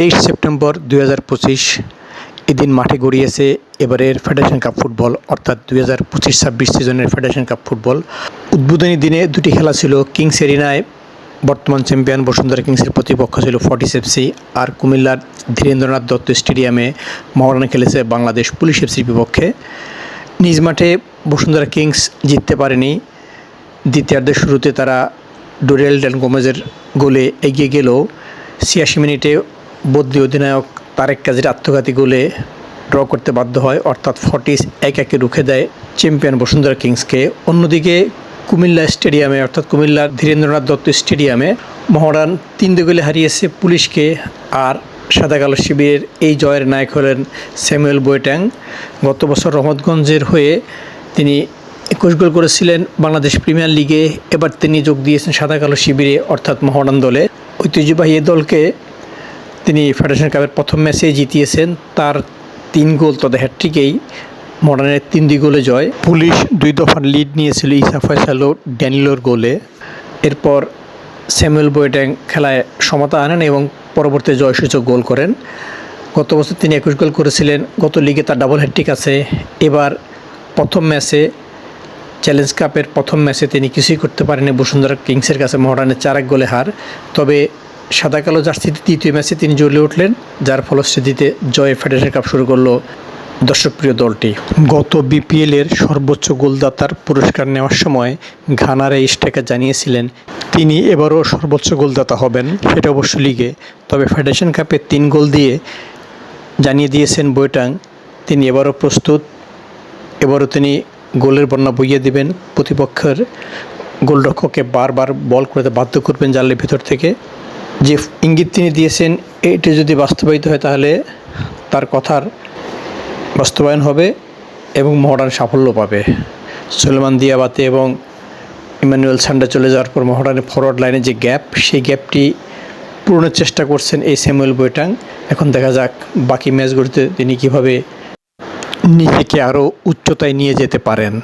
তেইশ সেপ্টেম্বর দুই হাজার পঁচিশ এদিন মাঠে গড়িয়েছে এবারের ফেডারেশন কাপ ফুটবল অর্থাৎ দুই হাজার পঁচিশ ছাব্বিশ সিজনের ফেডারেশন কাপ ফুটবল উদ্বোধনী দিনে দুটি খেলা ছিল কিংস এরিনায় বর্তমান চ্যাম্পিয়ন বসুন্ধরা কিংসের প্রতিপক্ষ ছিল ফর্টিস এফসি আর কুমিল্লার ধীরেন্দ্রনাথ দত্ত স্টেডিয়ামে মহারানা খেলেছে বাংলাদেশ পুলিশ এফসির বিপক্ষে। নিজ মাঠে বসুন্ধরা কিংস জিততে পারেনি। দ্বিতীয়ার্ধের শুরুতে তারা ডোরিয়াল ড্যান গোমেজের গোলে এগিয়ে গেলেও ছিয়াশি মিনিটে বদলি অধিনায়ক তারেক কাজের আত্মঘাতী গোলে ড্র করতে বাধ্য হয়, অর্থাৎ ফর্টিস এক একে রুখে দেয় চ্যাম্পিয়ন বসুন্ধরা কিংসকে। অন্যদিকে কুমিল্লা স্টেডিয়ামে, অর্থাৎ কুমিল্লার ধীরেন্দ্রনাথ দত্ত স্টেডিয়ামে মহরান তিন গোলে হারিয়েছে পুলিশকে আর সাদা কালো শিবিরের এই জয়ের নায়ক হলেন স্যামুয়েল বৈট্যাং গত বছর রহমতগঞ্জের হয়ে তিনি একুশ গোল করেছিলেন বাংলাদেশ প্রিমিয়ার লিগে। এবার তিনি যোগ দিয়েছেন সাদা কালো শিবিরে, অর্থাৎ মহরান দলে। ঐতিহ্যবাহী দলকে তিনি ফেডারেশন কাপের প্রথম ম্যাচে জিতিয়েছেন। তার তিন গোল তবে হ্যাট্রিকেই মডার্নের তিন দুই গোলে জয়। পুলিশ দুই দফার লিড নিয়েছিল ইসা ফয়সালো ড্যানিলোর গোলে। এরপর স্যামুয়েল বয়েট্যাং খেলায় সমতা আনেন এবং পরবর্তী জয়সূচক গোল করেন। গত বছর তিনি একুশ গোল করেছিলেন। গত লিগে তার ডাবল হ্যাট্রিক আছে। এবার প্রথম ম্যাচে চ্যালেঞ্জ কাপের প্রথম ম্যাচে তিনি কিছুই করতে পারেনি বসুন্ধরা কিংসের কাছে মহরানের চার এক গোলে হার। তবে সাদা কালো জার্সিতে তৃতীয় ম্যাচে তিনি জ্বলে উঠলেন, যার ফলশ্রুতিতে জয়ে ফেডারেশন কাপ শুরু করল দর্শকপ্রিয় দলটি। গত বিপিএলের সর্বোচ্চ গোলদাতার পুরস্কার নেওয়ার সময় ঘানার এই স্ট্রাইকার জানিয়েছিলেন, তিনি এবারও সর্বোচ্চ গোলদাতা হবেন, সেটা অবশ্য লিগে। তবে ফেডারেশন কাপে তিন গোল দিয়ে জানিয়ে দিয়েছেন বৈটাং তিনি এবারও প্রস্তুত, এবারও তিনি গোলের বন্যা বইয়ে দিবেন। প্রতিপক্ষের গোলরক্ষককে বারবার বল করতে বাধ্য করবেন জালের ভেতর থেকে। যে ইঙ্গিত তিনি দিয়েছেন, এটি যদি বাস্তবায়িত হয় তাহলে তার কথার বাস্তবায়ন হবে এবং মহড়ান সাফল্য পাবে। সুলেমান দিয়াবাতে এবং ইমানুয়েল সান্ডা চলে যাওয়ার পর মহড়ানের ফরওয়ার্ড লাইনে যে গ্যাপ সেই গ্যাপটি পূরণের চেষ্টা করছেন এই স্যামুয়েল বৈটাং এখন দেখা যাক বাকি ম্যাচগুলিতে তিনি কীভাবে নিজেকে আরও উচ্চতায় নিয়ে যেতে পারেন।